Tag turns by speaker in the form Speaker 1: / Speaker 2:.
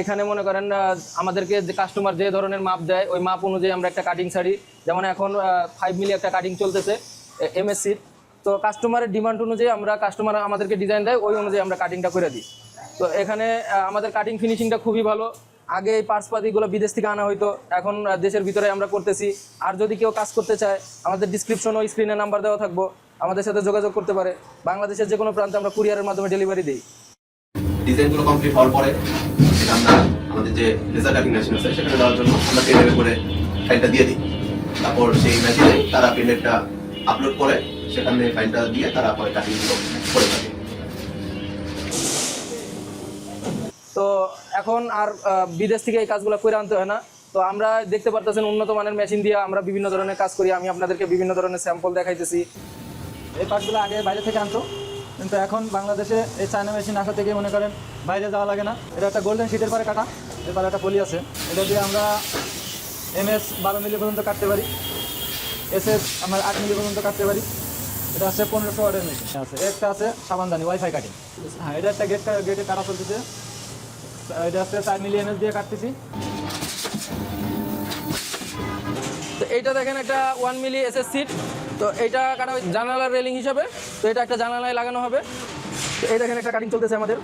Speaker 1: এখানে মনে করেন আমাদেরকে যে কাস্টমার যে ধরনের মাপ দেয়, ওই মাপ অনুযায়ী আমরা একটা কাটিং ছাড়ি যেমন এখন ফাইভ মিলি একটা কাটিং চলতেছে এমএসসির তো কাস্টমারের ডিমান্ড অনুযায়ী আমরা কাস্টমার আমাদেরকে ডিজাইন দেয়, ওই অনুযায়ী আমরা কাটিংটা করে দিই। তো এখানে আমাদের কাটিং ফিনিশিংটা খুবই ভালো। আগে এই পার্টসপাতিগুলো বিদেশ থেকে আনা হইতো, এখন দেশের ভিতরে আমরা করতেছি। আর যদি কেউ কাজ করতে চায়, আমাদের ডিসক্রিপশন ও স্ক্রিনে নাম্বার দেওয়া থাকব, আমাদের সাথে যোগাযোগ করতে পারে। বাংলাদেশের যে কোনো প্রান্তে আমরা কুরিয়ারের মাধ্যমে ডেলিভারি দিই।
Speaker 2: ডিজাইনগুলো কমপ্লিট হওয়ার পরে সেটা আমরা আমাদের যে লেজার কাটিং মেশিন আছে, সেখানে দেওয়ার জন্য আমরা পেনের করে ফাইলটা দিয়ে দিই। তারপর সেই মেশিনে তারা পেনেরটা আপলোড করে, সেখানে ফাইলটা দিয়ে তারা পরে কাটিংগুলো করে থাকে।
Speaker 1: তো এখন আর বিদেশ থেকে এই কাজগুলো করে আনতে হয় না। তো আমরা দেখতে পারতেছেন উন্নত মানের মেশিন দিয়ে আমরা বিভিন্ন ধরনের কাজ করি। আমি আপনাদেরকে বিভিন্ন ধরনের স্যাম্পল দেখাইতেছি।
Speaker 3: এই পার্টগুলো আগে বাইরে থেকে আনতো। কিন্তু এখন বাংলাদেশে এই চায়না মেশিন আসা থেকে মনে করেন বাইরে যাওয়া লাগে না। এটা একটা গোল্ডেন শিটের পরে কাটা এরপরে একটা পলি আছে। এটা দিয়ে আমরা এম এস বারো মিলি পর্যন্ত কাটতে পারি। এস এস আমরা আট মিলি পর্যন্ত কাটতে পারি। এটা আছে পনেরোশো ওয়াটের মেশিন আছে। একটা আছে সাবানদানি ওয়াইফাই কাটিং হ্যাঁ এটা একটা গেট গেটে কাটা চলতেছে। এটা আছে চার মিলি এম এস দিয়ে কাটতেছি।
Speaker 1: তো এইটা দেখেন একটা one milli S S sheet তো এটা কাটা জানালার রেলিং হিসাবে, তো এটা একটা জানালায় লাগানো হবে। এই দেখেন, একটা কাটিং চলতেছে আমাদের।